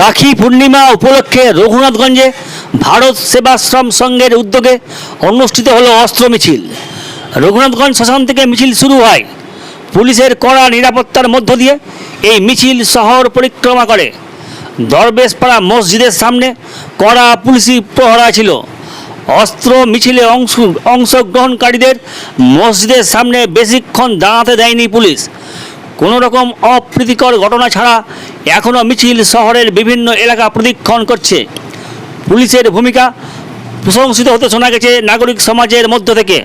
রাখি পূর্ণিমা উপলক্ষে রঘুনাথগঞ্জে ভারত সেবাশ্রম সংঘের উদ্যোগে অনুষ্ঠিত হলো অস্ত্র মিছিল। রঘুনাথগঞ্জ শ্মশান থেকে মিছিল শুরু হয়। পুলিশের কড়া নিরাপত্তার মধ্য দিয়ে এই মিছিল শহর পরিক্রমা করে। দরবেশপাড়া মসজিদের সামনে কড়া পুলিশি প্রহরা ছিল। অস্ত্র মিছিলে অংশ, অংশগ্রহণকারীদের মসজিদের সামনে বেশিক্ষণ দাঁড়াতে দেয়নি পুলিশ। কোনো রকম অপ্রীতিকর ঘটনা ছাড়া এখনও মিছিল শহরের বিভিন্ন এলাকা প্রদীক্ষণ করছে। পুলিশের ভূমিকা প্রশংসিত হতে শোনা গেছে নাগরিক সমাজের মধ্য থেকে।